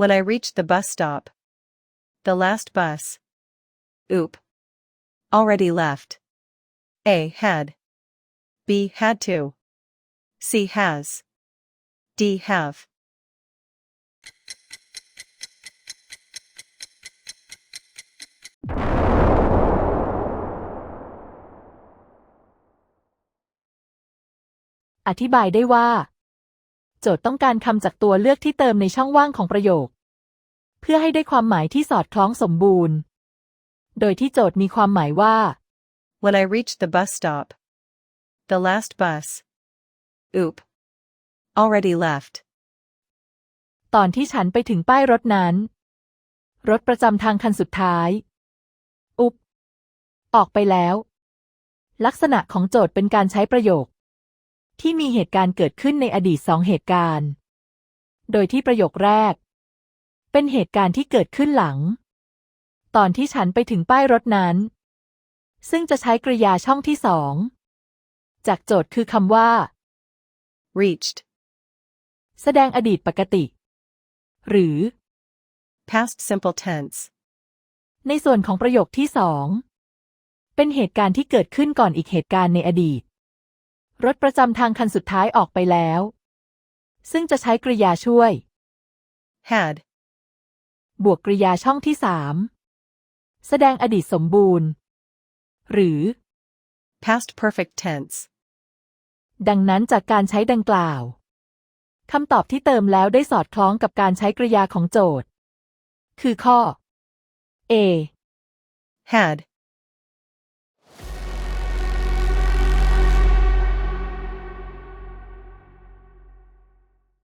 When I reached the bus stop. The last bus. Oop. Already left. A. Had. B. Had to. C. Has. D. Have. อธิบายได้ว่า โจทย์ต้องการคำจากตัวเลือกที่เติมในช่องว่างของประโยค เพื่อให้ได้ความหมายที่สอดคล้องสมบูรณ์ โดยที่โจทย์มีความหมายว่า When I reached the bus stop. The last bus. Oop. Already left. ตอนที่ฉันไปถึงป้ายรถนั้น รถประจำทางคันสุดท้าย อุบออกไปแล้ว ลักษณะของโจทย์เป็นการใช้ประโยค ที่มีเหตุการณ์เกิดขึ้นในอดีตสองเหตุการณ์ โดยที่ประโยคแรก เป็นเหตุการณ์ที่เกิดขึ้นหลัง ตอนที่ฉันไปถึงป้ายรถนั้น ซึ่งจะใช้กริยาช่องที่สองจากโจทย์คือคำว่า Reached. แสดงอดีตปกติ หรือ Past simple tense. ในส่วนของประโยคที่สอง เป็นเหตุการณ์ที่เกิดขึ้นก่อนอีกเหตุการณ์ในอดีต รถประจำทางคันสุดท้ายออกไปแล้ว ซึ่งจะใช้กริยาช่วย Had. บวกกริยาช่องที่สามแสดงอดีตสมบูรณ์ หรือ Past perfect tense. ดังนั้นจากการใช้ดังกล่าวคำตอบที่เติมแล้วได้สอดคล้องกับการใช้กริยาของโจทย์ คือข้อ A Had.